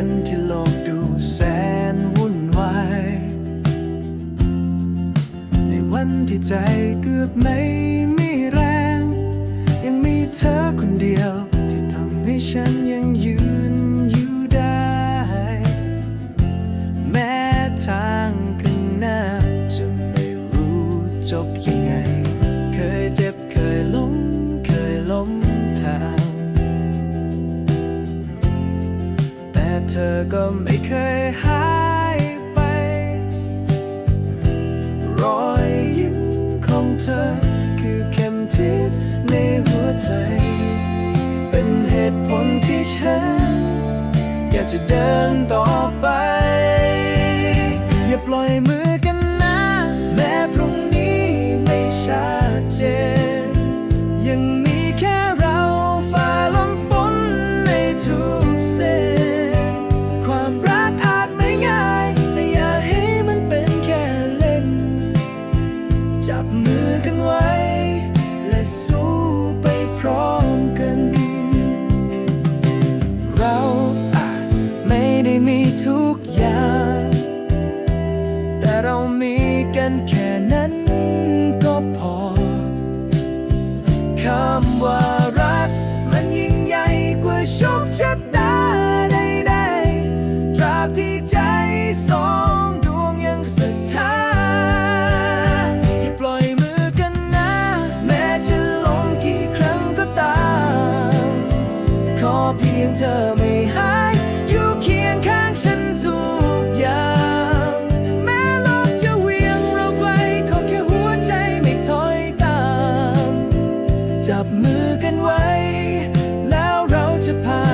วันที่โลกดูแสนวุ่นวาย ในวันที่ใจเกือบไม่มีแรง ยังมีเธอคนเดียวที่ทำให้ฉันยังยืน เธอก็ไม่เคยหายไป รอยยิ้มของเธอ คือเข็มทิศในหัวใจ เป็นเหตุผลที่ฉัน อยากจะเดินต่อไป อย่าปล่อยมือ จับมือกันไว้ และสู้ไปพร้อมกัน เราอาจไม่ได้มีทุกอย่าง แต่เรามีกันแค่ งเธอไม่หาย อยู่เคียงข้างฉันทุกอย่าง แม้โลกจะเวียงเราไกลขอแค่หัวใจไม่ถอยตาม จับมือกันไว้ แล้วเราจะผ่าน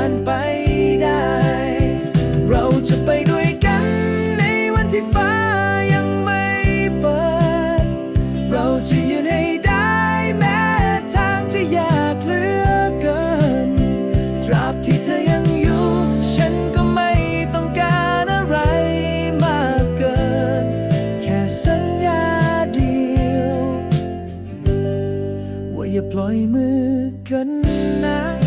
ปล่อยมือกันนะ